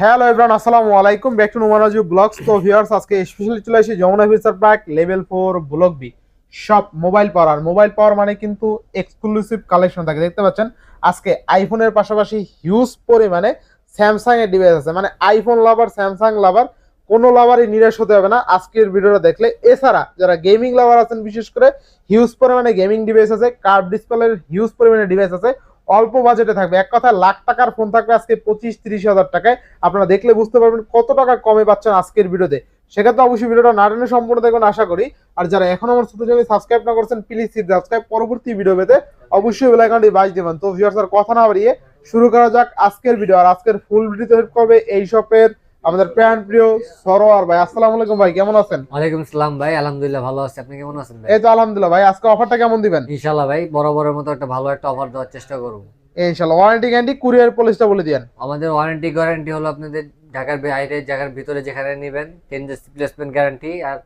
Hello everyone আসসালামু আলাইকুম। Back to নোমানাজু ব্লগস তো ভিউয়ার্স আজকে স্পেশালি চলে আসি Jamuna feature park level four block B সব মোবাইল পাওয়ার আর মোবাইল পাওয়ার মানে কিন্তু এক্সক্লুসিভ কালেকশন থাকে, দেখতে পাচ্ছেন? আজকে আইফোনের পাশাপাশি হিউজ পরিমাণে স্যামসাং এর ডিভাইস আছে। মানে আইফোন লাভার স্যামসাং লাভার কোনো লাভারই নিরাশ হতে হবে না। আজকের ভিডিওটা দেখলে এছাড়া যারা গেমিং লাভার আছেন, বিশেষ করে হিউজ পরিমাণে গেমিং ডিভাইস আছে কার্ভ ডিসপ্লের হিউজ পরিমাণে ডিভাইস আছে অল্প বাজেটে থাকবে। এক কথা, লাখ টাকার ফোন থাকবে আজকে পঁচিশ, তিরিশ হাজার টাকায়। আপনারা দেখলে বুঝতে পারবেন কত টাকা কমে পাচ্ছেন আজকের ভিডিওতে। সেক্ষেত্রে অবশ্যই ভিডিওটা না টেনে সম্পূর্ণ দেখবেন আশা করি। আর যারা এখন আমার ছোট চ্যানেল সাবস্ক্রাইব না করছেন প্লিজ সাবস্ক্রাইব পরবর্তী ভিডিও পেতে অবশ্যই বেল বাজ দেবেন তো ভিউয়ার্স কথা না বাড়িয়ে শুরু করা যাক আজকের ভিডিও আর আজকের ফুল ভিডিও হেল্প করবে এই শপের আমাদের প্যান প্রিয় সরোয়ার ভাই আসসালামু আলাইকুম ভাই কেমন আছেন? ওয়ালাইকুম সালাম ভাই আলহামদুলিল্লাহ ভালো আছি। আপনি কেমন আছেন ভাই? এই তো আলহামদুলিল্লাহ ভাই আজকে অফারটা কেমন দিবেন? ইনশাল্লাহ ভাই বরাবরের মতো একটা ভালো একটা অফার দেওয়ার চেষ্টা করব। ইনশাআল্লাহ ওয়ারেন্টি গ্যারান্টি কুরিয়ার পলিসটা বলে দিয়েন। আমাদের ওয়ারেন্টি গ্যারান্টি হলো আপনাদের ঢাকার বাইরে জায়গার ভিতরে যেখানে নেবেন টেন ডেজ রিপ্লেসমেন্ট গ্যারান্টি আর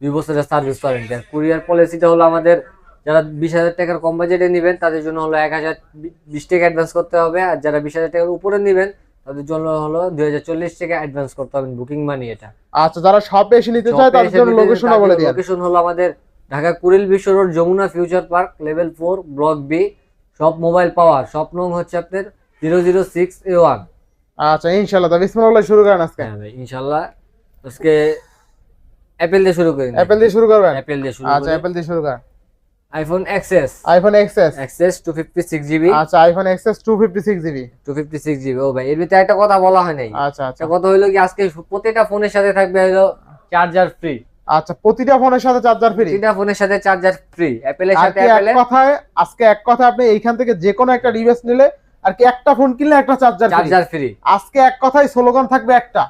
দুই বছরের সার্ভিস ওয়ারেন্টি আর কুরিয়ার পলিসিটা হলো আমাদের যারা বিশ হাজার টাকার কম বাজেটে নেবেন তাদের জন্য হলো এক হাজার বিশ টাকা অ্যাডভান্স করতে হবে। আর যারা বিশ হাজার টাকার উপরে নেবেন তাদের জন্য হলো দুই হাজার চল্লিশ টাকা অ্যাডভান্স করতে হবে বুকিং মানি এটা। আচ্ছা যারা শপে এসে নিতে চায় তাদের জন্য লোকেশনটা বলে দিয়েন। লোকেশন হলো আমাদের Dhaka Kuril Bishwa road Jamuna future park level four block B সব মোবাইল পাওয়ার সব নং হচ্ছে আপনার zero zero six A one আচ্ছা ইনশাআল্লাহ তো বিসমিল্লাহ শুরু করেন আজকে। হ্যাঁ ইনশাল্লাহ আজকে অ্যাপেল দিয়ে শুরু করি অ্যাপেল দিয়ে শুরু করবেন? অ্যাপেল দিয়ে শুরু আচ্ছা অ্যাপেল দিয়ে শুরু করেন। IPhone XS iPhone XS XS two fifty six GB আচ্ছা iPhone XS 256 GB two fifty six GB ও ভাই এর ভিতরে একটা কথা বলা হয় নাই। আচ্ছা আচ্ছা। কথা হইল কি আজকে প্রতিটা ফোনের সাথে থাকবে হলো চার্জার ফ্রি আচ্ছা প্রতিটা ফোনের সাথে চার্জার ফ্রি প্রতিটা ফোনের সাথে চার্জার ফ্রি অ্যাপেলের সাথে অ্যাপেলের কথায় আজকে এক কথা আপনি এইখান থেকে যে কোনো একটা ডিভাইস নিলে আর কি একটা ফোন কিনলে একটা চার্জার ফ্রি চার্জার ফ্রি আজকে এক কথায় স্লোগান থাকবে একটা।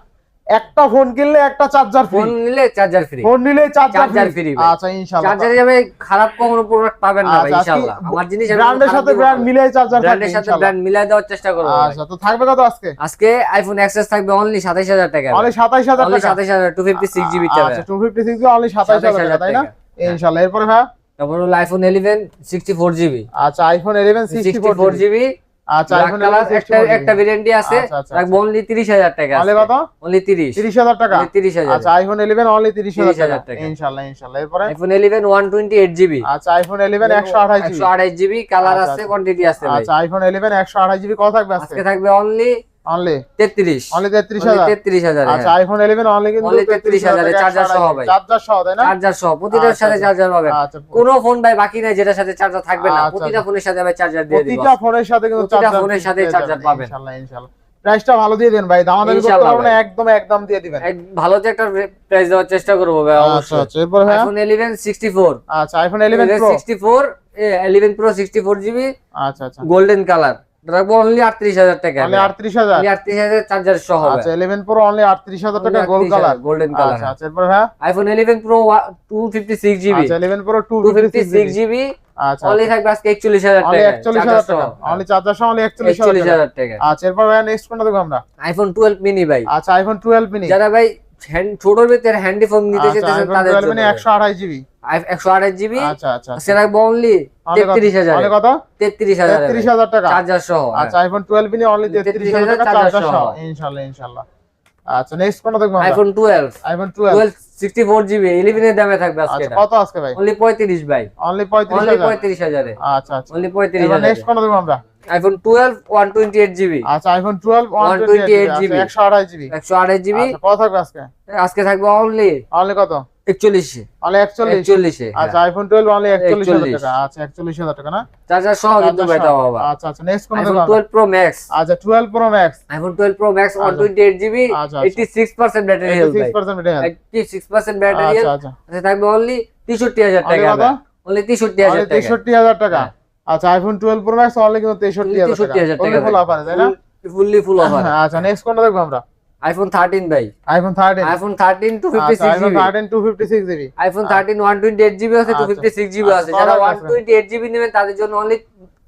একটা ফোন কিনলে একটা চার্জার ফোন নিলে চার্জার ফ্রি ফোন নিলে চার্জার ফ্রি আচ্ছা ইনশাআল্লাহ। চার্জারে যাবে খারাপ কখনো প্রোডাক্ট পাবেন না ভাই আচ্ছা, ইনশাআল্লাহ। আমার জিনিস ব্র্যান্ডের সাথে ব্র্যান্ড মিলে চার্জার ব্র্যান্ডের সাথে ব্র্যান্ড মিলাই দেওয়ার চেষ্টা করব আচ্ছা তো থাকবে কত আজকে? আজকে আইফোন এক্সএস থাকবে অনলি 27000 টাকা। অনলি 27000 অনলি টাকা? 27000 256 জিবি টাকা আচ্ছা 256 জিবি অনলি 27000 টাকা তাই না? ইনশাআল্লাহ। এরপরে ভাই? তারপর হলো আইফোন 11 64 জিবি আচ্ছা আইফোন 11 64 64 জিবি আচ্ছা আইফোন কালার 11 একটা একটা ভেরিয়েন্টই আছে। রাখব অনলি 30000 টাকা অনলি কত অনলি 30 30000 টাকা? 30000 আচ্ছা আইফোন 11 অনলি 30000 30,000 টাকা। ইনশাআল্লাহ ইনশাআল্লাহ। এরপরে? আইফোন 11 128 জিবি আচ্ছা আইফোন 11 128 জিবি 128 জিবি কালার আছে। কোয়ান্টিটি আছে আচ্ছা আইফোন 11 128 জিবি কত থাকবে আজকে? থাকবে অনলি অনলি 33 অনলি 33000 33000 আচ্ছা আইফোন 11 অনলি কিন্তু Only 33,000 এ চার্জার সহ ভাই। চার্জার সহ তাই না? চার্জার সহ প্রতিটার আচ্ছা, সাথে আচ্ছা। চার্জার আচ্ছা কোনো ফোন ভাই বাকি নাই যেটার সাথে চার্জার থাকবে না। আচ্ছা, প্রতিটা আচ্ছা। ফোনের সাথে ভাই চার্জার দিয়ে দিব। প্রতিটা ফোনের সাথে কিন্তু প্রতিটা ফোনের সাথে চার্জার পাবেন। ইনশাআল্লাহ ইনশাআল্লাহ প্রাইসটা ভালো দিয়ে দেন ভাই দামাদামি করতে ইনশাআল্লাহ না একদম একদম দিয়ে দিবেন। ভালো যে একটা প্রাইস দেওয়ার চেষ্টা করব ভাই আচ্ছা অবশ্যই। আচ্ছা এরপর ভাই আইফোন 11 64 আচ্ছা আইফোন 11 প্রো 64 এ, 11 প্রো 64 জিবি আচ্ছা আচ্ছা। গোল্ডেন কালার রাখব অনলি 38000 টাকা অনলি 38000 অনলি 38000 চার্জার সহ আচ্ছা 11 প্রো অনলি 38000 টাকা গোল্ড কালার গোল্ডেন কালার আচ্ছা আচ্ছা এরপর ভাই আইফোন 11 প্রো 256 জিবি আচ্ছা 11 প্রো 256 256 জিবি আচ্ছা অনলি থাকবে আজকে 41000 অনলি টাকা। 41000 টাকা। অনলি চার্জার সহ অনলি 41000 টাকা 41000 টাকা। আচ্ছা এরপর ভাই নেক্সট কোনটা দেখব আমরা? আইফোন 12 মিনি ভাই। আচ্ছা আইফোন 12 মিনি যারা ভাই ছোটর ভিতরে হ্যান্ডি ফোন নিতে আচ্ছা চাইতেছেন তাদের 12 জন্য 128 জিবি একশো আঠাশ জিবি আচ্ছা আচ্ছা অনলি অনলি কত? তেত্রিশ হাজার। তেত্রিশ হাজার। টাকা? চার্জার সহ আচ্ছা আইফোন 12 মিনি অনলি 33000 টাকা চার্জার সহ। সহ। ইনশাআল্লাহ ইনশাআল্লাহ আচ্ছা নেক্সট কোনটা দেখব iPhone twelve iPhone 12 twelve sixty four GB eleven এর দামে থাকবে আজকে আচ্ছা কত আজকে ভাই? অনলি ভাই। অনলি অনলি 35000 পঁয়ত্রিশ আচ্ছা আচ্ছা। অনলি পঁয়ত্রিশ এবার হাজার। নেক্সট কোনটা দেখব আমরা? IPhone twelve one twenty eight GB. আচ্ছা আইফোন 12 128 128 জিবি। জিবি। 128 জিবি। আচ্ছা কত থাকবে আজকে? আজকে থাকবে অনলি অনলি কত? একচল্লিশে। অনলি 41 একচল্লিশে আচ্ছা আইফোন 12 অনলি 41000 টাকা। আচ্ছা 41000 টাকা না? চার্জার সহ কিন্তু ভাই তাও বাবা আচ্ছা আচ্ছা নেক্সট আইফোন প্রো ম্যাক্স আচ্ছা 12 pro max iPhone pro max GB battery health 86% এটা health eighty six percent battery আচ্ছা হেলথ আচ্ছা। আচ্ছা থাকবে অনলি তেষট্টি হাজার অনলি টাকা অনলি টাকা। 63000 টাকা। হ্যাঁ। আচ্ছা আইফোন 12 প্রো ম্যাক্স অনলি কিন্তু 63000 টাকা। 63000 টাকা ফুল অফার তাই না? ফুললি ফুল অফার আচ্ছা নেক্সট কোনটা দেখব আমরা? আইফোন থার্টিন ভাই। IPhone 13 iPhone thirteen two fifty আচ্ছা six iPhone 13 256 GB iPhone thirteen one twenty eight GB আছে টু আচ্ছা। ফিফটি সিক্স জিবি আছে। আচ্ছা, যারা আছে? টোয়েন্টি এইট জিবি নেবেন তাদের জন্য অনলি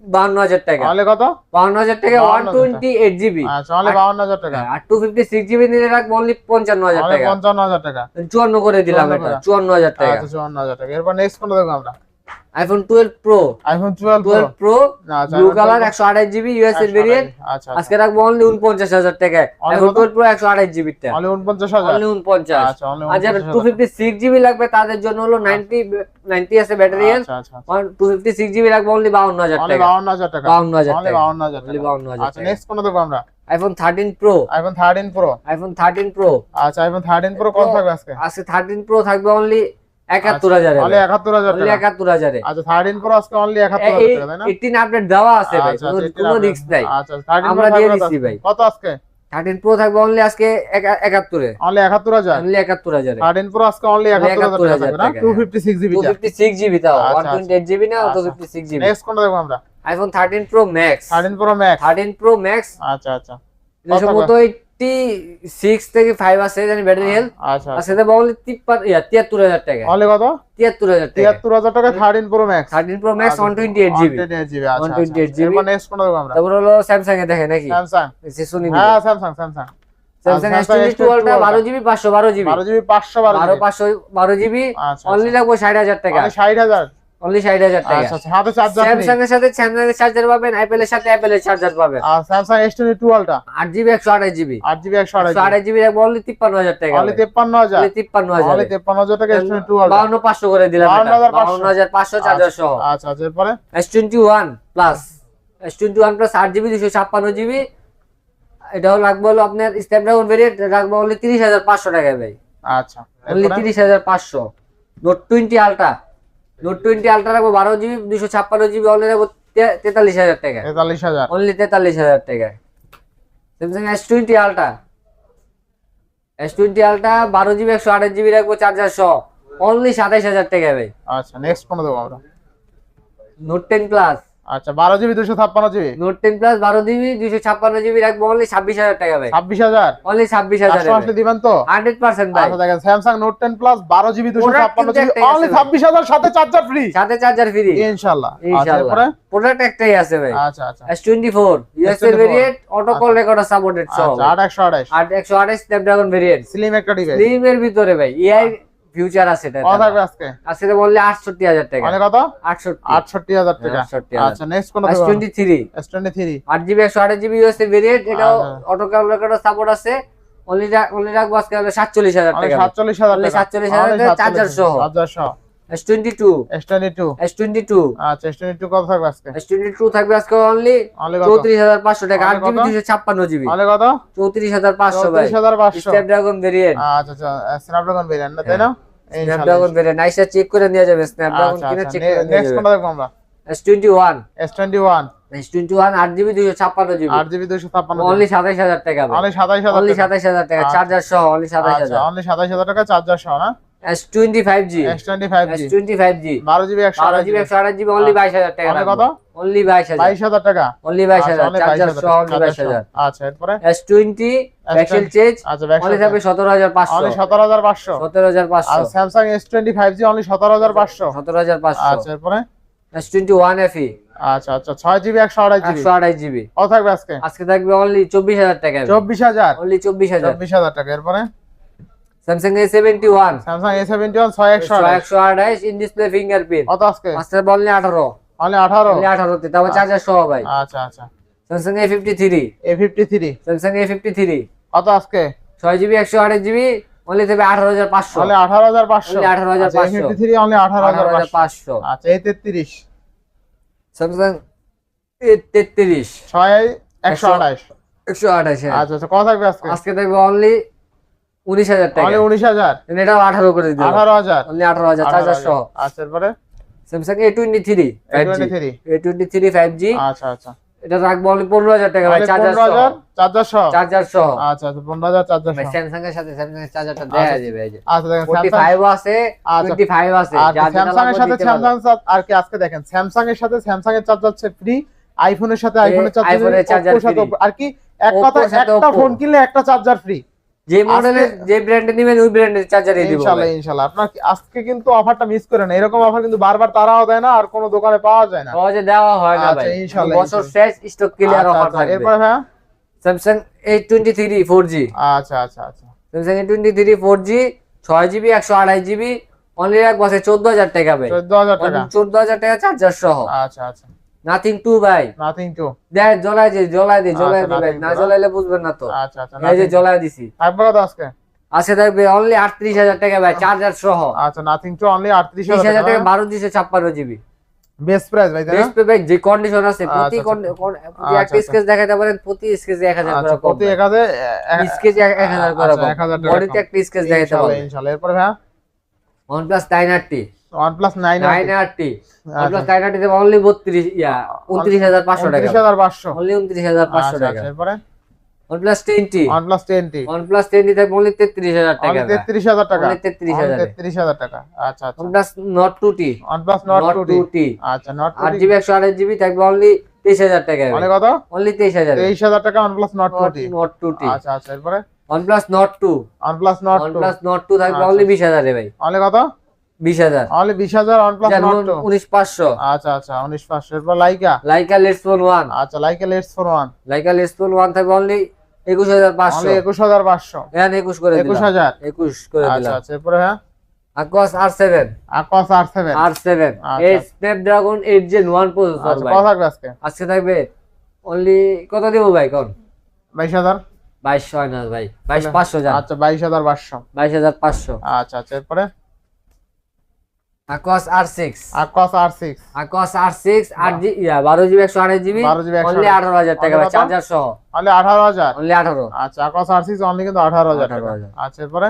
বাউন্ন হাজার টাকা। অনলি কত? বাউন্ন হাজার টাকা ওয়ান 52,000 টোয়েন্টি এইট জিবি আচ্ছা অনলি 52000 টাকা। আর টু ফিফটি সিক্স জিবি নিলে রাখব অনলি পঞ্চান্ন হাজার অনলি টাকা। 55000 টাকা। চুয়ান্ন করে দিলাম 54 এটা টাকা। চুয়ান্ন হাজার টাকা। আচ্ছা 54000 টাকা। এরপর নেক্সট কোনটা দেখব আমরা। IPhone twelve pro iPhone 12 twelve pro আচ্ছা, ব্লু কালার 12 একশো আঠাশ জিবি ইউএস এর ভেরিয়েন্ট আচ্ছা আজকে রাখব অনলি উনপঞ্চাশ হাজার টাকায়। Only আইফোন কত? টুয়েলভ প্রো একশো আঠাশ জিবি টা। অনলি 49000 অনলি উনপঞ্চাশ। আচ্ছা অনলি আর যারা টু ফিফটি সিক্স জিবি লাগবে তাদের জন্য হলো নাইনটি নাইনটি আছে ব্যাটারি আচ্ছা আচ্ছা ফিফটি সিক্স জিবি লাগবে অনলি বাউন্ন হাজার অনলি টাকা। 52000 টাকা। হাজার অনলি টাকা। 52000 টাকা। বাউন্ন হাজার আচ্ছা নেক্সট কোন দেখব আমরা? IPhone thirteen Pro iPhone 13 Pro iPhone thirteen Pro আচ্ছা আইফোন 13 প্রো কত থাকবে আজকে? আজকে থার্টিন প্রো থাকবে অনলি একাত্তর হাজারে অনলি 71000 অনলি টাকা। একাত্তর হাজারে। আচ্ছা 13 প্রো আজকে অনলি 71000 টাকা তাই না? এইটিন আপডেট দেওয়া আছে ভাই আচ্ছা, কোনো- আচ্ছা, কোনো এটা রিস্ক নাই। আচ্ছা আমরা দিয়ে দিচ্ছি ভাই। কত আজকে? থার্টিন প্রো থাকবে অনলি আজকে একা- একাত্তরে। অনলি 71000 অনলি একাত্তর হাজারে। 13 প্রো আজকে অনলি 71000 টাকা 71,000 থাকবে না? টাকা, 256 GB two. Fifty six GB তাও আচ্ছা, ওয়ান টোয়েন্টি এইট জিবি না টু আচ্ছা। ফিফটি সিক্স জিবি নেক্সট কোনটা দেখব আমরা? IPhone thirteen Pro Max 13 Pro Max thirteen Pro Max আচ্ছা আচ্ছা। এটা সম্ভবত এইটটি সিক্স থেকে ফাইভ আছে জানি ব্যাটারি হেলথ আচ্ছা আর সেটা ইয়া তিয়াত্তর হাজার টাকা। অনলি কত? তিয়াত্তর হাজার টাকা। 73000 টাকা 13 Pro Max thirteen Pro Max one twenty eight GB 128 GB আচ্ছা 128 আচ্ছা। নেক্সট কোনটা আমরা? তারপর হলো স্যামসাং এ দেখে নাকি? স্যামসাং সোনি হ্যাঁ Samsung Samsung Samsung S twenty two Ultra বারো জিবি পাঁচশো বারো জিবি 12 জিবি 512 বারো পাঁচশো বারো জিবি আচ্ছা অনলি লাগবে ষাট হাজার টাকা। অনলি 60000 অনলি ষাট হাজার টাকা। আচ্ছা আচ্ছা হাতে চার্জার স্যামসাং এর সাথে স্যামসাং এর চার্জার পাবেন অ্যাপেল এর সাথে অ্যাপেল এর চার্জার পাবেন। আর স্যামসাং S22 আলট্রা আট জিবি একশো আঠাশ জিবি 8 জিবি 128 জিবি রাখব অনলি তিপ্পান্ন হাজার টাকা অনলি 53000 অনলি তিপ্পান্ন হাজার। অনলি 53000 টাকা S22 আলট্রা বাউন্ন পাঁচশো করে দিলাম 52,500 বাউন্ন হাজার পাঁচশো। চার্জার সহ। আচ্ছা আচ্ছা এরপরে? S twenty one plus S twenty one plus আট জিবি দুশো ছাপ্পান্ন জিবি এটা হলো আপনার স্ন্যাপড্রাগন ভেরিয়েন্ট রাখব অনলি তিরিশ হাজার পাঁচশো টাকায় ভাই। আচ্ছা অনলি এরপরে? তিরিশ হাজার পাঁচশো। Note twenty Ultra Note twenty Ultra রাখব বারো জিবি দুশো ছাপ্পান্ন জিবি অনলি রাখব তেতাল্লিশ হাজার টাকা। 43000 অনলি তেতাল্লিশ হাজার টাকায় Samsung S twenty Ultra S twenty Ultra বারো জিবি একশো আঠাশ জিবি রাখব চার্জার সহ। অনলি সাতাইশ হাজার টাকা ভাই। আচ্ছা নেক্সট ফোন দেবো আমরা। নোট টেন প্লাস আচ্ছা 12 GB 256 GB? Note ten plus বারো জিবি দুইশো ছাপ্পান্ন জিবি রাখব অনলি ছাব্বিশ হাজার টাকা ভাই। 26000 অনলি ছাব্বিশ হাজার আসলে দিবেন তো? হান্ড্রেড পার্সেন্ট ভাই। আচ্ছা দেখেন স্যামসাং নোট 10 প্লাস 12 জিবি 256 কিন্তু জিবি অনলি ভাই। 26000 সাথে চার্জার ফ্রি সাথে চার্জার ফ্রি ইনশাআল্লাহ আচ্ছা ইনশাআল্লাহ এরপরে? প্রোডাক্ট একটাই আছে ভাই। আচ্ছা আচ্ছা। এস টোয়েন্টি ফোর ইউএস এর S24 variant auto call recorder supported সহ আচ্ছা 828 আর একশো আঠাশ স্ন্যাপড্রাগন ভেরিয়েন্ট স্লিম একটা ডিভাইস স্লিম এর ভিতরে ভাই এআই ফিউচার আছে এটা কত থাকবে আজকে? আজকে তো বললে আটষট্টি হাজার টাকা। মানে কত? আটষট্টি। 68000 টাকা। আচ্ছা নেক্সট কোন এস দেবো? টোয়েন্টি থ্রি S23 আট জিবি একশো আঠাশ জিবি ভেরিয়েন্ট এটাও আচ্ছা। অটো কল সাপোর্ট আছে। অনলি অনলি রাখব আজকে হলো সাতচল্লিশ হাজার অনলি টাকা। 47000 টাকা। 47,000 টাকা, charger 47,000 সহ। চার্জার সহ। S twenty two S22 S twenty two আচ্ছা S22 কত থাকবে আজকে? থাকবে অনলি অনলি কত? চৌত্রিশ হাজার পাঁচশো টাকা। আট Only জিবি কত? দুশো ছাপ্পান্ন জিবি অনলি কত? চৌত্রিশ হাজার পাঁচশো ভাই। 34500 স্ন্যাপড্রাগন ভেরিয়েন্ট আচ্ছা আচ্ছা স্ন্যাপড্রাগন ভেরিয়েন্ট না তাই না? স্ন্যাপড্রাগন ভেরিয়েন্ট আইসা চেক করে নিয়ে যাবে স্ন্যাপড্রাগন আচ্ছা কিনা আচ্ছা চেক করে নেক্সট কোনটা? দেখব আমরা S twenty one S21 S twenty one আট জিবি দুশো ছাপ্পান্ন জিবি 8 জিবি 256 অনলি সাতাইশ হাজার টাকা অনলি 27000 অনলি টাকা। সাতাইশ হাজার টাকা আচ্ছা। চার্জার সহ অনলি সাতাইশ আচ্ছা হাজার অনলি 27000 টাকা চার্জার সহ না? S twenty five G S25 S G twenty 12 GB 128 GB একশো আঠাশ জিবি অনলি বাইশ হাজার টাকা Only কত? বাইশ হাজার। 22000 টাকা। আচ্ছা, only চার্জার 22,000 সহ অনলি চার্জার সহ। হাজার। আচ্ছা এরপরে এস টোয়েন্টি প্যাক্সেল চেঞ্জ আচ্ছা ব্যাক অনলি থাকবে সতেরো হাজার পাঁচশো। 17500 সতেরো হাজার আর পাঁচশো স্যামসাং S25 জি অনলি 17500 সতেরো হাজার পাঁচশো। আচ্ছা এরপরে? এস টোয়েন্টি ওয়ান এফি আচ্ছা আচ্ছা 6 জিবি 128 জিবি একশো আঠাশ জিবি কত থাকবে আজকে? আজকে থাকবে চব্বিশ হাজার টাকা। 24000 অনলি চব্বিশ হাজার। 24000 টাকা এরপরে? Samsung A seventy one Samsung A71 6128 একশো আঠাশ ইন ডিসপ্লে ফিঙ্গারপ্রিন্ট কত আজকে? আজকে বললে আঠারো। অনলি 18 অনলি আঠারোতে তারপর চার্জার সহ ভাই। আচ্ছা আচ্ছা। Samsung A fifty three A53 Samsung A fifty three কত আজকে? ছয় জিবি একশো আঠাশ জিবি অনলি হাজার পাঁচশো। অনলি 18500 Only 18,500 আচ্ছা, A53 অনলি আঠারো হাজার 18500 পাঁচশো। আচ্ছা A33 স্যামসাং এ তেত্রিশ। 6 128 একশো আঠাশ আচ্ছা আচ্ছা কত থাকবে আজকে? আজকে থাকবে অনলি উনিশ হাজার টাকা। 19000 এটাও আঠারো করে 18000 অনলি আঠারো হাজার? চার্জার সহ আচ্ছা এরপরে? Samsung A twenty three five G A23 A twenty three five G আচ্ছা আচ্ছা। এটা রাখব পনেরো হাজার টাকা ভাই চার্জার 15000 চার্জার সহ চার্জার সহ আচ্ছা আচ্ছা 15000 চার্জার ভাই স্যামসাং এর সাথে স্যামসাং এর চার্জারটা দেয়া আচ্ছা। যাবে এই যে। আচ্ছা দেখেন ফাইভ আছে আচ্ছা। টোয়েন্টি ফাইভ আছে আর যার যেটা স্যামসাং এর সাথে স্যামসাং আর কি আজকে দেখেন স্যামসাং এর সাথে স্যামসাং এর চার্জার হচ্ছে ফ্রি আইফোনের সাথে আইফোনের চার্জার আর কি এক কথা একটা ফোন কিনলে একটা চার্জার ফ্রি যে মডেলের যে ব্র্যান্ডের নেবেন ওই ব্র্যান্ডের চার্জারই দিব ইনশাআল্লাহ ইনশাআল্লাহ আপনার আজকে কিন্তু অফারটা মিস করেন না। এরকম অফার কিন্তু বারবার তারাও দেয় না আর কোনো দোকানে পাওয়া যায় না। সহজে দেওয়া হয় না আচ্ছা, ভাই। ইনশাআল্লাহ, বছর শেষ স্টক ক্লিয়ার অফার থাকবে। এরপরে ভাইয়া? Samsung A twenty three four G আচ্ছা আচ্ছা আচ্ছা। Samsung A twenty three four G ছয় জিবি একশো আড়াই জিবি অনলি এক চোদ্দ হাজার টাকা ভাই। চোদ্দ হাজার টাকা। চোদ্দ হাজার টাকা চার্জার সহ। আচ্ছা আচ্ছা। নাথিং টু ভাই। নাথিং টু দেখ জলাই দে জলাই দে জলাই দে ভাই। না জলাইলে বুঝবেন না তো। আচ্ছা আচ্ছা এই যে জলাই দিছি। তারপর তো আজকে? আছে দেখবে অনলি 38000 টাকা ভাই চার্জার সহ। আচ্ছা নাথিং টু অনলি 38000 টাকা 12 দিছে 56 জিবি বেস্ট প্রাইস ভাই তাই না? বেস্ট প্রাইস ভাই যে কন্ডিশন আছে প্রতি কন্ডিশন প্রতি এক স্কেচ দেখাতে পারেন প্রতি স্কেচ 1000 করে কম প্রতি 1000 স্কেচ 1000 করে কম। বডিতে এক স্কেচ দেখাতে পারেন ইনশাআল্লাহ এরপর ভাই OnePlus OnePlus 9RT OnePlus 9RT OnePlus 9RT তে অনলি 32 ইয়া 29500 টাকা 29500 অনলি 29500 টাকা এরপরে OnePlus 10T OnePlus 10T OnePlus 10T তে অনলি 33000 টাকা 33000 টাকা 33000 33000 টাকা আচ্ছা আচ্ছা OnePlus Note 2T OnePlus Note 2T আচ্ছা Note 8GB 128GB থাকবে অনলি 23000 টাকা অনলি কত অনলি 23000 23000 টাকা OnePlus Note 2T Note 2T আচ্ছা আচ্ছা এরপরে OnePlus Note 2 OnePlus Note 2 OnePlus Note 2 থাকবে অনলি 20000 এ ভাই অনলি কত বিশ হাজার। অনলি বিশ হাজার ওয়ান প্লাস উনিশ পাঁচশো। আচ্ছা আচ্ছা উনিশ পাঁচশো। এরপর Laika Laika Leitz phone one আচ্ছা Leica Leitz four one Leica Leitz phone one থাকবে অনলি একুশ হাজার পাঁচশো। অনলি একুশ হাজার পাঁচশো। হ্যাঁ একুশ করে একুশ দিলাম হাজার। একুশ করে আচ্ছা দিলাম। আচ্ছা এরপরে হ্যাঁ? Aquos R seven Aquos R seven R seven আচ্ছা। এই Snapdragon eight Gen one processor আচ্ছা ভাই। কত থাকবে আজকে? আজকে থাকবে অনলি কত দেবো ভাই কোন বাইশ হাজার। বাইশ হয় না ভাই বাইশ পাঁচশো যান আচ্ছা বাইশ হাজার পাঁচশো। বাইশ হাজার পাঁচশো। আচ্ছা আচ্ছা এরপরে? Aquos R six Aquos R six Aquos R six আট জি বারো জিবি একশো আঠাশ জিবি 12 জিবি 128 অনলি আঠারো হাজার টাকা? চার্জার সহ। অনলি আঠারো হাজার? অনলি আঠারো। আচ্ছা আকস আর সিক্স অনলি কিন্তু আঠারো হাজার টাকা। 18,000 আচ্ছা এরপরে?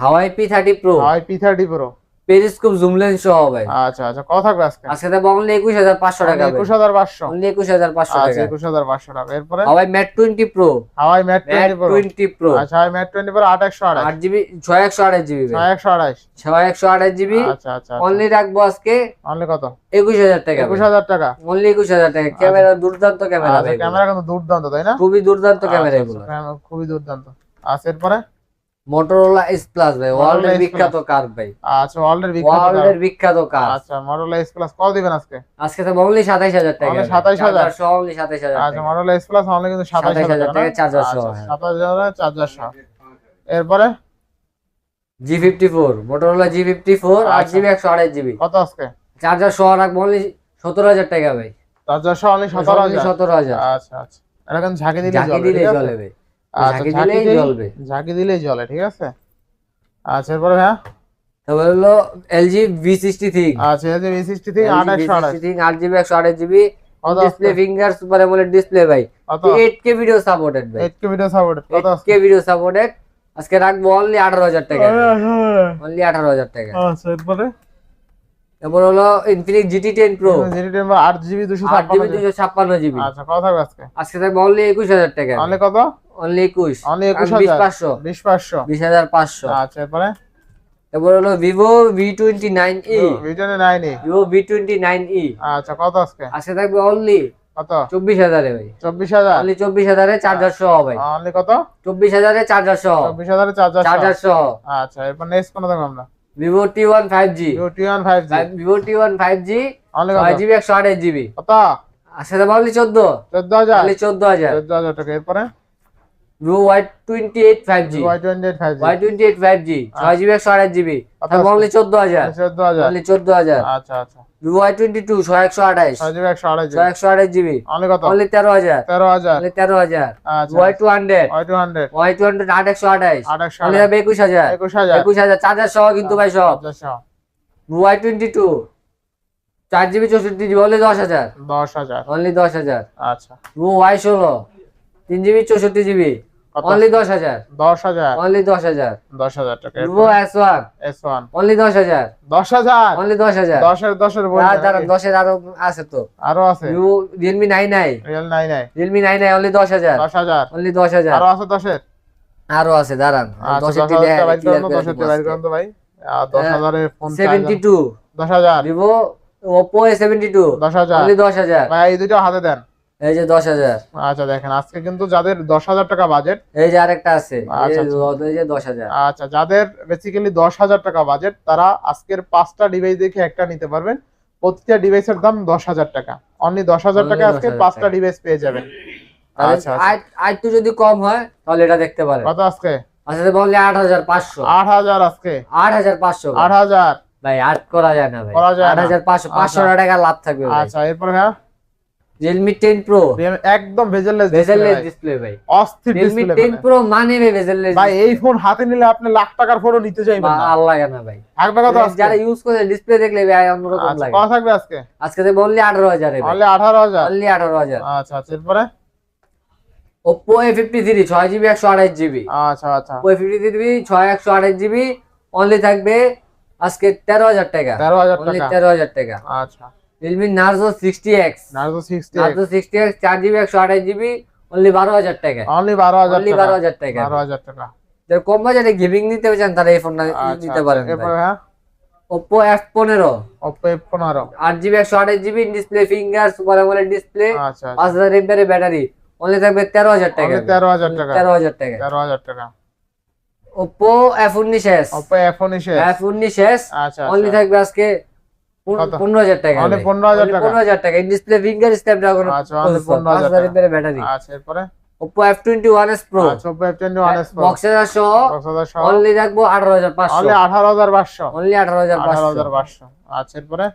Huawei P thirty Pro Huawei P thirty Pro periscope zoom lens সহ ভাই আচ্ছা আচ্ছা কত থাকবে আজকে আজকে অনলি একুশ হাজার পাঁচশো টাকা একুশ হাজার পাঁচশো। অনলি একুশ হাজার পাঁচশো আচ্ছা টাকা। একুশ হাজার পাঁচশো টাকা। এরপরে? Huawei Mate twenty Pro Huawei Mate Mate twenty Pro twenty Pro আচ্ছা হাওয়াই ম্যাট টোয়েন্টি প্রো আট একশো আঠাশ আট জিবি ছয় একশো আঠাশ জিবি ছয় একশো আঠাশ ছয় একশো আঠাশ জিবি। আচ্ছা আচ্ছা অনলি রাখব আজকে অনলি কত? একুশ হাজার টাকা একুশ হাজার টাকা। অনলি একুশ হাজার টাকা। ক্যামেরা দুর্দান্ত ক্যামেরা আচ্ছা ক্যামেরা কিন্তু দুর্দান্ত তাই না? খুবই দুর্দান্ত ক্যামেরা আচ্ছা, এগুলো। আচ্ছা, খুবই দুর্দান্ত। আচ্ছা এরপরে? মোটরোলা এস প্লাস ভাই ওয়ার্ল্ডের বিখ্যাত কার ভাই। আচ্ছা ওয়ার্ল্ডের বিখ্যাত ওয়ার্ল্ডের বিখ্যাত কার আচ্ছা মডেল এস প্লাস কত দিবেন আজকে? আজকে তো অনলি সাতাইশ হাজার টাকা। Only 27,000 অনলি সাতাইশ হাজার আচ্ছা মডেল এস প্লাস অনলি কিন্তু সাতাশ 27,000 হাজার টাকা charger সহ, হ্যাঁ। সাতাশ হাজার চার্জার সহ। এরপরে? G fifty four Motorola G fifty four আট আচ্ছা। জিবি একশো আঠাশ জিবি কত আজকে? চার্জার সহ রাখব অনলি সতেরো হাজার টাকা ভাই। চার্জার সহ অনলি সতেরো হাজার? সতেরো হাজার। আচ্ছা আচ্ছা। এটা কিন্তু ঝাঁকি দিলে জ্বলে ভাই। আচ্ছা ঝাঁকি ঝাঁকি দিলেই জ্বলবে। ঝাঁকি দিলেই জ্বলে ঠিক আছে? আচ্ছা এরপরে হ্যাঁ হলো এলজি ভি সিক্সটি থ্রি আচ্ছা ভি সিক্সটি আট একশো আঠাশ আট জিবি একশো আঠাশ GB. Display finger super AMOLED display ভাই। ভিডিও সাপোর্টেড ভাই। ভিডিও ভিডিও সাপোর্টেড আজকে রাখব অনলি আঠারো হাজার টাকা। অনলি আঠারো হাজার টাকা। আচ্ছা এরপরে? তারপর হলো Infinix GT ten Pro GT temper আট জিবি দুশো জিবি দুশো ছাপ্পান্ন জিবি আচ্ছা কত থাকবে আজকে? আজকে থাকবে অনলি একুশ হাজার টাকা। অনলি কত? অনলি একুশ। অনলি একুশ বিশ পাঁচশো। বিশ পাঁচশো। বিশ হাজার পাঁচশো। আচ্ছা এরপরে? তারপর হলো Vivo V twenty nine E video নাইনি Vivo V twenty nine E আচ্ছা কত আজকে? আজকে থাকবে অনলি কত? চব্বিশ হাজারে ভাই। চব্বিশ হাজার? অনলি চব্বিশ হাজারে চার্জার সহ ভাই অনলি কত? চব্বিশ হাজারে চার্জার সহ চব্বিশ হাজার চার্জার চার্জার সহ আচ্ছা এরপর নেক্সট কোন দেখো আমরা? Vivo T one five G T one five G Vivo T one five G ছয় জিবি একশো আঠাশ জিবি কত? থাকবে অনলি চোদ্দ। চোদ্দ হাজার? চোদ্দ হাজার। চোদ্দ হাজার টাকা। এরপরে? Vivo Y twenty eight five G Y twenty eight five G Y twenty eight five G ছয় জিবি একশো আঠাশ জিবি চোদ্দ হাজার। চোদ্দ হাজার। চোদ্দ হাজার। আচ্ছা আচ্ছা। ভিভো টোয়েন্টি টু ছয় একশো আঠাশ। একশো আড়াই ছয় একশো আঠাশ জিবি। অনলি কত? অনলি তেরো হাজার। তেরো হাজার। তেরো হাজার। Y two hundred Y two hundred Y two hundred আট একশো আঠাশ। আট একশো একুশ হাজার। একুশ হাজার। একুশ হাজার চার্জার সহ কিন্তু ভাই সব। ওয়াই টোয়েন্টি টু চার জিবি চৌষট্টি জিবি অনলি দশ হাজার। দশ হাজার। অনলি দশ হাজার। আচ্ছা। ওয়াই ষোলো তিন জিবি চৌষট্টি জিবি? অনলি দশ হাজার দশ হাজার অনলি দশ হাজার দশ হাজার টাকা Vivo S one S one only দশ হাজার দশ হাজার অনলি দশ হাজার দশের দশের বই আর দাঁড়ান দশের আরও আছে তো আরও আছে Vivo Realme nine i real নাই নাই রিয়েলমি নাইন আই অনলি দশ হাজার দশ হাজার অনলি দশ হাজার আরও আছে দশের আরও আছে দাঁড়ান আচ্ছা দশ দশেরটি হাজার টাকা বাইর করুন তো, দশের টাকা বাইর করুন তো ভাই আর দশ হ্যাঁ, ফোন সেভেন্টি টু দশ হাজার ভিভো টু দশ হাজার অনলি দশ হাজার ভাই এই দুটো হাতে দেন এই যে দশ হাজার। আচ্ছা দেখেন আজকে কিন্তু যাদের দশ হাজার টাকা বাজেট এই যে আরেকটা আছে। এই আচ্ছা, যে- দশ হাজার। আচ্ছা যাদের বেসিক্যালি দশ হাজার টাকা বাজেট তারা আজকের পাঁচটা ডিভাইস দেখে একটা নিতে পারবেন। প্রতিটা ডিভাইসের দাম দশ হাজার টাকা। অনলি দশ হাজার টাকা আজকে পাঁচটা ডিভাইস পেয়ে যাবেন। আচ্ছা আচ্ছা। আর আর যদি কম হয় তাহলে এটা দেখতে পারেন। কত আজকে? আচ্ছা বললি আট হাজার পাঁচশো। আট হাজার আজকে? আট হাজার পাঁচশো আট হাজার? ভাই আট করা যায় না ভাই। আট হাজার পাঁচশো পাঁচশো আচ্ছা। টাকা লাভ থাকবে আচ্ছা এরপর হ্যাঁ? রিয়েলমি টেন প্রো একদম ভেজেললেস ভেজেললেস ডিসপ্লে ভাই। অস্থির ডিসপ্লে টেন প্রো মানে। ভাই ভেজেললেস ভাই এই ফোন হাতে নিলে আপনি লাখ টাকার ফোনও নিতে চাইবেন না। না ভাই। যারা ইউজ করে ডিসপ্লে দেখলে ভাই অন্যরকম আচ্ছা লাগে। কত থাকবে আজকে? আজকে তো বললি আঠারো হাজার অনলি আঠারো হাজার? অনলি আঠারো হাজার। আচ্ছা আচ্ছা এরপরে? এ জিবি একশো আঠাশ জিবি আচ্ছা আচ্ছা। এ ছয় একশো আঠাশ জিবি অনলি থাকবে আজকে তেরো হাজার টাকা। তেরো হাজার অনলি টাকা। তেরো হাজার টাকা। আচ্ছা। Realme Narzo sixty X Narzo sixty Narzo sixty X চার জিবি একশো আঠাশ জিবি অনলি বারো হাজার টাকা। অনলি বারো হাজার অনলি টাকা। বারো হাজার টাকা। বারো হাজার টাকা। যারা কম বাজারে গেমিং নিতে চান তারা এই ফোনটা আচ্ছা, নিতে পারেন এরপরে হ্যাঁ? ওপো এফ পনেরো। ওপো এফ পনেরো। আট জিবি একশো আঠাশ জিবি ডিসপ্লে ফিঙ্গার সুপার আমলের ডিসপ্লে আচ্ছা পাঁচ হাজার এমপিআর ব্যাটারি অনলি থাকবে তেরো হাজার টাকা। অনলি তেরো হাজার টাকা। তেরো হাজার টাকা। তেরো হাজার টাকা। ওপো এফ উনিশ এস ওপো এফ উনিশ এফ উনিশ এস আচ্ছা অনলি আচ্ছা থাকবে আজকে কত? পনেরো হাজার টাকা 15,000 টাকা? পনেরো হাজার টাকা। ডিসপ্লে ফিঙ্গার স্ন্যাপড্রাগন আচ্ছা পনেরো পাঁচ হাজার হাজার টাকা ব্যাটারি আচ্ছা এরপরে? ওয়ান এস প্রো আচ্ছা Oppo F twenty one S সহ হাজার অনলি অনলি হাজার অনলি হাজার হাজার আচ্ছা এরপরে?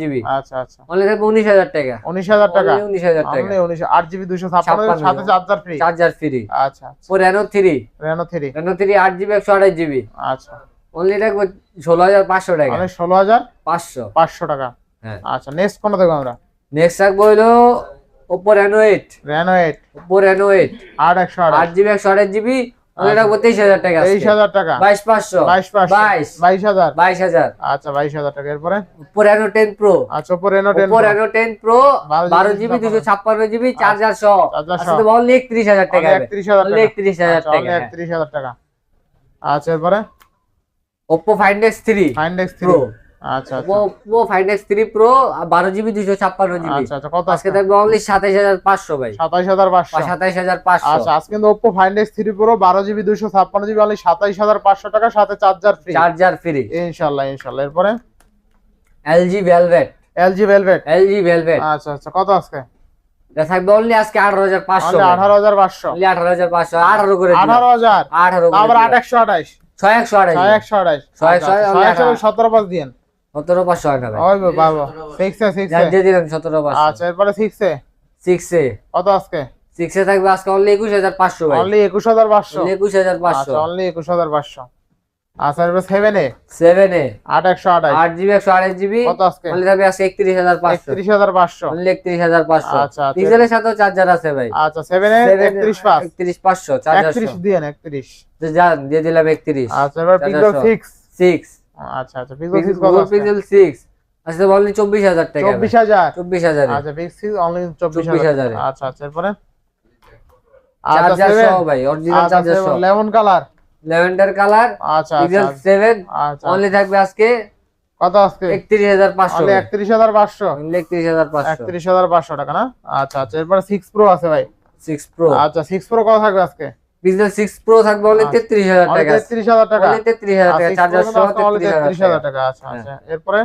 জিবি। আচ্ছা আচ্ছা। অনলি উনিশ হাজার টাকা। উনিশ হাজার টাকা? উনিশ হাজার টাকা। অনলি উনিশ আট জিবি দুশো ছাপ্পান্ন ছাপ্পান্ন সাথে চার্জার ফ্রি চার্জার ফ্রি আচ্ছা three Reno three Reno three আট জিবি একশো আঠাশ জিবি। আচ্ছা। অনলি থাকবে ষোলো হাজার পাঁচশো টাকা। অনেক ষোলো হাজার পাঁচশো। পাঁচশো টাকা। হ্যাঁ। আচ্ছা নেক্সট কোনটা দেখব আমরা? নেক্সট থাকবে হলো Oppo Reno eight Reno eight Oppo Reno eight আট একশো আট আট জিবি একশো আঠাশ জিবি অনলি থাকবে তেইশ হাজার টাকা আচ্ছা। তেইশ হাজার টাকা। বাইশ পাঁচশো। বাইশ পাঁচশো। বাইশ। বাইশ হাজার। বাইশ হাজার। আচ্ছা বাইশ হাজার টাকা। এরপরে? ওপো রেনো টেন প্রো আচ্ছা Oppo Reno ten Oppo Reno ten Pro 12 বারো জিবি দুশো ছাপ্পান্ন জিবি চার্জার সহ। আসলে অনলি একত্রিশ হাজার টাকা। একত্রিশ হাজার টাকা। 31,000 আচ্ছা, টাকা, হ্যাঁ। একত্রিশ হাজার টাকা। আচ্ছা এরপরে? Oppo Find X three Find X three Pro আচ্ছা ওপো আচ্ছা Oppo Find X three Pro বারো জিবি দুশো ছাপ্পান্ন জিবি আচ্ছা আচ্ছা কত আজকে থাকবে অনলি সাতাইশ হাজার পাঁচশো ভাই। সাতাইশ হাজার পাঁচশো। সাতাইশ হাজার পাঁচশো। আচ্ছা আজকে কিন্তু ওপো থ্রি প্রো বারো জিবি দুশো ছাপ্পান্ন জিবি অনলি সাতাইশ হাজার পাঁচশো টাকা সাথে চার্জার ফ্রি চার্জার ফ্রি ইনশাল্লাহ ইনশাল্লাহ। এরপরে? LG Velvet LG Velvet LG Velvet আচ্ছা আচ্ছা কত আজকে? এটা থাকবে অনলি আজকে আঠারো হাজার পাঁচশো আঠারো হাজার পাঁচশো। আঠারো হাজার পাঁচশো। আঠারো করে আঠারো হাজার। আঠারো আবার আঠাইশ। ছয় একশো আড়াই ছয় একশো আড়াই। ছয় আচ্ছা, আচ্ছা, একশো সতেরো পাঁচ দিন সতেরো পাঁচশো বাবা সিক্সে সিক্সে দিয়ে দিলাম সতেরো পাঁচ আচ্ছা এরপরে সিক্সে সিক্সে কত আজকে? সিক্সে থাকবে আজকে অনলি একুশ হাজার পাঁচশো অনলি একুশ হাজার পাঁচশো। একুশ হাজার পাঁচশো। আচ্ছা অনলি একুশ হাজার পাঁচশো। আচ্ছা এরপরে সেভেনে সেভেনে আট একশো আঠাইশ আট জিবি একশো আঠাশ জিবি। কত আজকে? অনলি থাকবে আজকে আচ্ছা, আচ্ছা। পিক্সেলের চার্জার আছে ভাই। আচ্ছা দিয়ে দিলাম আচ্ছা এবার পিক্সেল আচ্ছা আচ্ছা পিক্সেল সিক্স কত পিক্সেল সিক্স আচ্ছা অনলি চব্বিশ হাজার টাকা চব্বিশ হাজার? চব্বিশ হাজার। আচ্ছা পিক্সেল অনলি চব্বিশ 24,000 হাজার। আচ্ছা আচ্ছা এরপরে? চার্জার সহ ভাই অরিজিনাল চার্জার সহ। লেমন কালার ল্যাভেন্ডার কালার আচ্ছা পিক্সেল আচ্ছা সেভেন আচ্ছা। অনলি থাকবে আজকে কত আজকে? একত্রিশ হাজার পাঁচশো। অনলি একত্রিশ হাজার পাঁচশো? একত্রিশ হাজার পাঁচশো। একত্রিশ হাজার পাঁচশো টাকা না? আচ্ছা আচ্ছা এরপরে সিক্স প্রো আছে ভাই। সিক্স প্রো আচ্ছা সিক্স প্রো কত থাকবে আজকে? পিক্সেল সিক্স প্রো থাকবে অনলি আচ্ছা। তেত্রিশ হাজার অনলি টাকা। তেত্রিশ হাজার টাকা? অনলি তেত্রিশ হাজার টাকা চার্জার সহ তেত্রিশ হাজার টাকা। টাকা। আচ্ছা আচ্ছা এরপরে?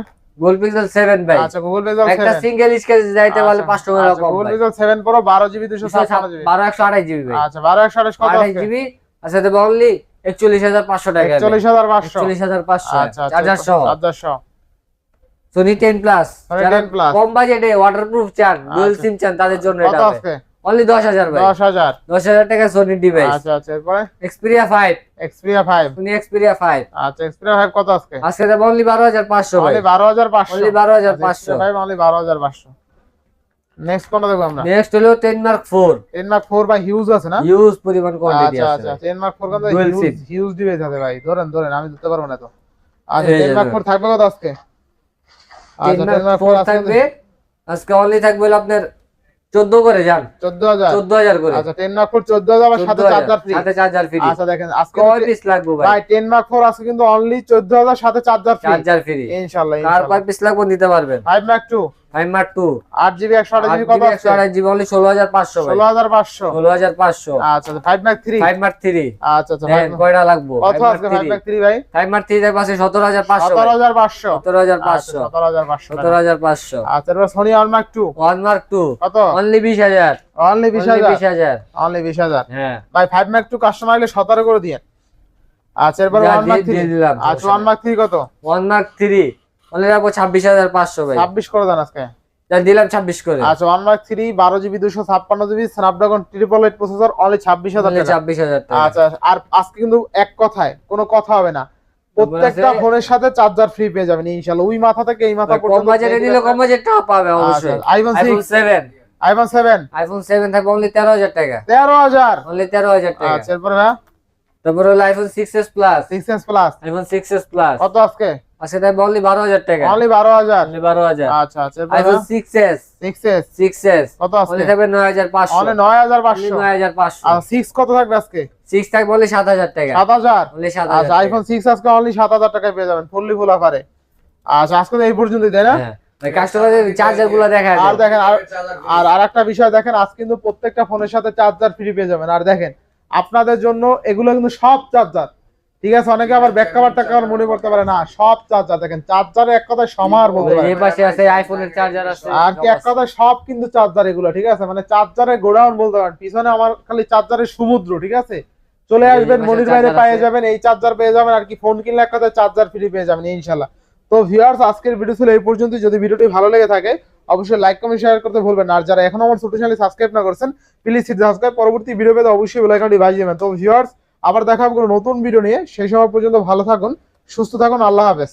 পিক্সেল সেভেন ভাই। আচ্ছা গুগল পিক্সেল একটা সিঙ্গেল স্কেচ যাইতে পারলে পাঁচশো টাকা কম Google Pixel 7 Pro 12 GB 256 GB বারো একশো আঠাশ জিবি ভাই। আচ্ছা 12 128 কত আঠাশ আছে জিবি আচ্ছা অনলি একচল্লিশ হাজার পাঁচশো টাকা 41500 একচল্লিশ হাজার পাঁচশো। আচ্ছা চার্জার সহ চার্জার সহ সোনি টেন প্লাস Sony যারা 10 Plus। কম বাজেটে ওয়াটারপ্রুফ চান ডুয়েল আচ্ছা। সিম চান তাদের জন্য এটা আছে অনলি দশ হাজার ভাই। 10000 দশ হাজার টাকা সোনি ডিভাইস আচ্ছা আচ্ছা এরপরে? Xperia five Xperia 5 Sony Xperia five আচ্ছা Xperia 5 কত আজকে? আজকে দেবো অনলি বারো হাজার পাঁচশো ভাই। Only 12500 Only 12,500 Xperia 5 only 12500 next কোনটা দেখব আমরা? নেক্সট হলো টেন মার্ক ফোর 10 মার্ক 4 বাই হিউজ আছে না? ইউজ পরিমাণ কোয়ান্টিটি আচ্ছা আছে। আচ্ছা 10 মার্ক 4 কিন্তু হিউজ হিউজ ডিভাইস আছে ভাই। ধরেন ধরেন আমি ধরতে পারব না তো। আচ্ছা 10 মার্ক 4 থাকবে কত আজকে? আচ্ছা 10 মার্ক মার্ক 4 থাকবে আজকে অনলি থাকবে আপনার চোদ্দ করে যান। 14000 চোদ্দ হাজার করে। আচ্ছা 10 মার্ক 4 14000 আবার সাথে 14,000 চার্জার ফ্রি সাথে চার্জার ফ্রি আচ্ছা দেখেন আজকে কয় পিস লাগবে ভাই? ভাই 10 মার্ক 4 আছে কিন্তু অনলি 14000 সাথে চার্জার ফ্রি চার্জার ফ্রি ইনশাআল্লাহ কয় পিস লাগবে নিতে পারবেন? 5 মার্ক 2 মার্ক কত পাঁচশো আচ্ছা five Mark three five Mark three আচ্ছা আচ্ছা কয়টা লাগবো? কত থ্রি ভাই? ফাইভ মার্ক থ্রি এর পাশে সতেরো হাজার পাঁচশো সতেরো হাজার পাঁচশো। সতেরো হাজার পাঁচশো। পাঁচশো সতেরো হাজার পাঁচশো। আচ্ছা এবার Sony one Mark one Mark কত? হ্যাঁ। ভাই টু কাস্টমার হলে সতেরো করে দিয়ে আচ্ছা এরপর ওয়ান মার্ক থ্রি দিলাম, আচ্ছা ওয়ান মার্ক থ্রি কত? ওয়ান মার্ক থ্রি অনলি রাখব ছাব্বিশ হাজার পাঁচশো ভাই। ছাব্বিশ করে দেন আজকে। দিলাম ছাব্বিশ করে। আচ্ছা ওয়ান মার্ক থ্রি বারো জিবি দুশো ছাপ্পান্ন GB Snapdragon triple eight processor only ছাব্বিশ হাজার ছাব্বিশ হাজার আচ্ছা আর আজকে কিন্তু এক কথায় কোনো কথা হবে না। প্রত্যেকটা ফোনের সাথে চার্জার ফ্রি পেয়ে যাবেন ইনশাআল্লাহ ওই মাথা থেকে এই মাথা কম বাজেটে নিলে কম বাজেটটা পাবে অবশ্যই। IPhone iPhone six seven iPhone seven iPhone seven থাকবে অনলি তেরো হাজার টাকা। তেরো হাজার। অনলি তেরো হাজার টাকা। আচ্ছা এরপরে না? তারপরে হলো iPhone six S plus six S plus iPhone six S plus কত আজকে? থাকবে অনলি বারো হাজার টাকা। অনলি বারো হাজার? অনলি বারো হাজার। আচ্ছা আচ্ছা iPhone six S six S six কত অনলি আজকে থাকবে নয় হাজার পাঁচশো। অনলি নয় হাজার অনলি পাঁচশো নয় হাজার পাঁচশো। আর সিক্স কত থাকবে আজকে? সিক্স থাকবে অনলি সাত হাজার টাকা। সাত হাজার? অনলি সাত আচ্ছা হাজার আইফোন সিক্স আজকে অনলি সাত হাজার টাকায় পেয়ে যাবেন ফুললি ফুল অফারে আচ্ছা আজকে এই পর্যন্তই তাই না? কাস্টমারদের চার্জারগুলো দেখা আর দেখেন আর আর আর একটা বিষয় দেখেন আজ কিন্তু প্রত্যেকটা ফোনের সাথে চার্জার ফ্রি পেয়ে যাবেন। আর দেখেন আপনাদের জন্য এগুলো কিন্তু সব চার্জার ঠিক আছে অনেকে আবার ব্যাক কাভার টাকা মনে করতে পারে না সব চার্জার দেখেন চার্জারে এক কথায় সমার বলতে পারে। এই পাশে আছে আইফোনের চার্জার আছে। আর কি এক কথায় সব কিন্তু চার্জার এগুলো ঠিক আছে? মানে চার্জারের গোডাউন বলতে পারেন পিছনে আমার খালি চার্জারের সমুদ্র ঠিক আছে? চলে আসবেন মনির বাইরে পেয়ে যাবেন এই চার্জার পেয়ে যাবেন আর কি ফোন কিনলে এক কথায় চার্জার ফ্রি পেয়ে যাবেন ইনশাল্লাহ তো ভিউয়ার্স আজকের ভিডিও ছিল এই পর্যন্ত যদি ভিডিওটি ভালো লেগে থাকে অবশ্যই লাইক কমেন্ট শেয়ার করতে ভুলবেন না। আর যারা এখন আমার ছোট চ্যানেল সাবস্ক্রাইব না করছেন প্লিজ সাবস্ক্রাইব পরবর্তী ভিডিও পেতে অবশ্যই বেল আইকনটি বাজিয়ে দেবেন। তো ভিউয়ার্স আবার দেখা হবে কোনো নতুন ভিডিও নিয়ে। সেই সময় পর্যন্ত ভালো থাকুন, সুস্থ থাকুন, আল্লাহ হাফেজ।